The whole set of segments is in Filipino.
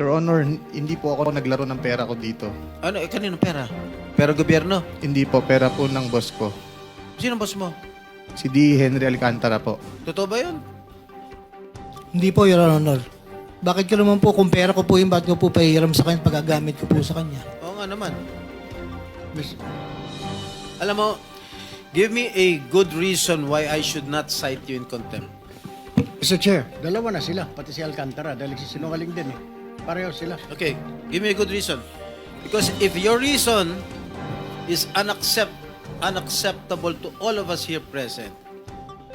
Your Honor, hindi po ako naglaro ng pera ko dito. Ano, eh, kanino pera? Pera gobyerno? Hindi po, pera po ng boss ko. Sino boss mo? Si D. Henry Alcantara po. Totoo ba yun? Hindi po, Your Honor. Bakit ko naman po, kung pera ko po yung ba't ko po pahiram sa kanya, pagagamit ko po sa kanya? Oo nga naman. Alam mo, give me a good reason why I should not cite you in contempt. Mr. Chair, dalawa na sila, pati si Alcantara, dahil sinungaling din eh. Pareho sila. Okay, give me a good reason. Because if your reason is unaccept, unacceptable to all of us here present,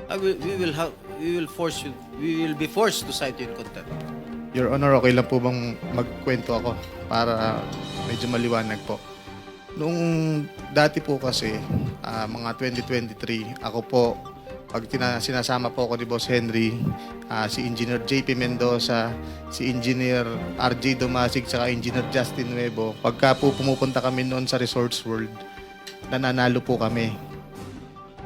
I will, we will have, we will force you, we will be forced to cite you in contempt. Your Honor, okay lang po bang magkwento ako para medyo maliwanag po. Noong dati po kasi, ah, mga 2023, ako po, pag tina- sinasama po ako ni Boss Henry, ah, si Engineer JP Mendoza, si Engineer RJ Domasig, saka Engineer Justin Nuevo, pagka po pumupunta kami noon sa Resorts World, nananalo po kami.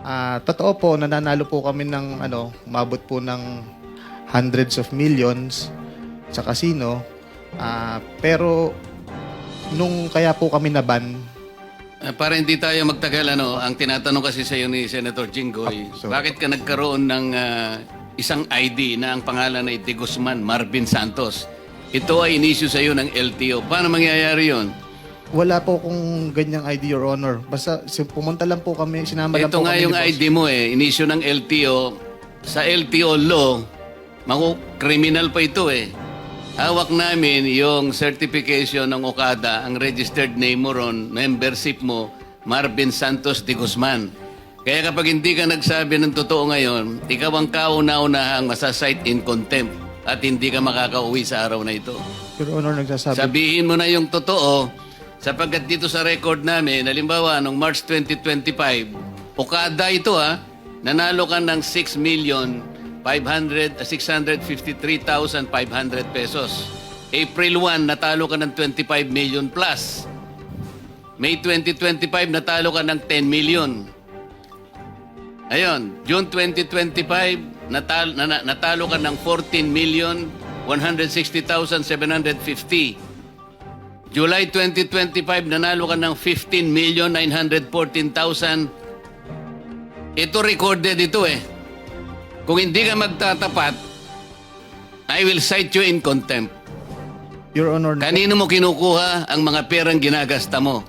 Ah, totoo po, nananalo po kami ng ano, umabot po ng hundreds of millions sa casino. Ah, pero nung kaya po kami naban, Ah, para hindi tayo magtagal, ano, ang tinatanong kasi sa iyo ni Senator Jinggoy, sorry. bakit ka nagkaroon ng ah, isang ID na ang pangalan ay De Guzman Marvin Santos? Ito ay inisyu sa iyo ng LTO. Paano mangyayari yon? wala po kung ganyang ID, Your Honor. Basta pumunta lang po kami, sinama lang Ito po nga kami yung ni Boss. ID mo eh, inisyu ng LTO. Sa LTO law, maku criminal pa ito eh. Hawak namin yung certification ng Okada, ang registered name mo ron, membership mo, Marvin Santos de Guzman. Kaya kapag hindi ka nagsabi ng totoo ngayon, ikaw ang kauna-unahang masasite in contempt at hindi ka makakauwi sa araw na ito. Your Honor, nagsasabi. Sabihin mo na yung totoo sapagkat dito sa record namin, halimbawa, noong March 2025, Okada ito ha, nanalo ka ng 6 million 500, uh, 653,500 pesos. April 1, natalo ka ng 25 million plus. May 2025, natalo ka ng 10 million. Ayun, June 2025, natal, na, na- natalo ka ng 14 million 160,750. July 2025, nanalo ka ng 15 million 914,000. Ito recorded ito eh. Kung hindi ka magtatapat, I will cite you in contempt. Your Honor, Kanino mo kinukuha ang mga perang ginagasta mo?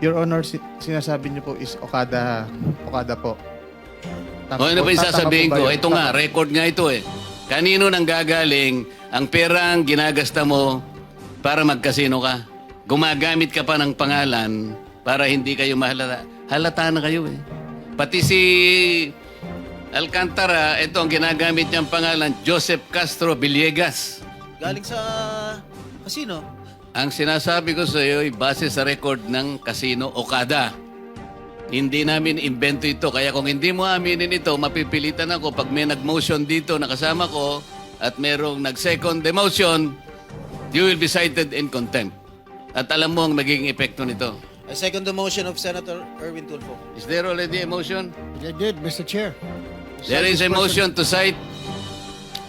Your Honor, si- sinasabi niyo po is Okada, Okada po. Tama O ano po- ba yung sasabihin po ba ko? yun? Ito nga, Tama. record nga ito eh. Kanino nang gagaling ang perang ginagasta mo para magkasino ka? Gumagamit ka pa ng pangalan para hindi kayo mahalata. Halata na kayo eh. Pati si Alcantara, ito ang ginagamit niyang pangalan, Joseph Castro Villegas. Galing sa casino. Ang sinasabi ko sa iyo ay base sa record ng Casino Okada. Hindi namin invento ito. Kaya kung hindi mo aminin ito, mapipilitan ako pag may nag-motion dito na kasama ko at merong nag-second demotion, you will be cited in contempt. At alam mo ang magiging epekto nito. I second the motion of Senator Erwin Tulfo. Is there already a motion? They did, Mr. Chair. There is a motion to cite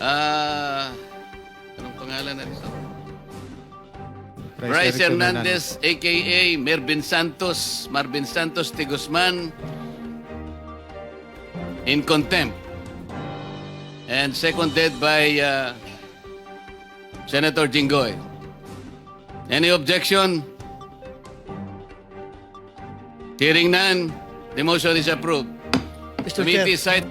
ah anong pangalan na ito? Bryce Hernandez, a.k.a. Mervin Santos, Marvin Santos de Guzman, in contempt. And seconded by uh, Senator Jinggoy. Any objection? Hearing none, the motion is approved. Mr. Chair, Committee cite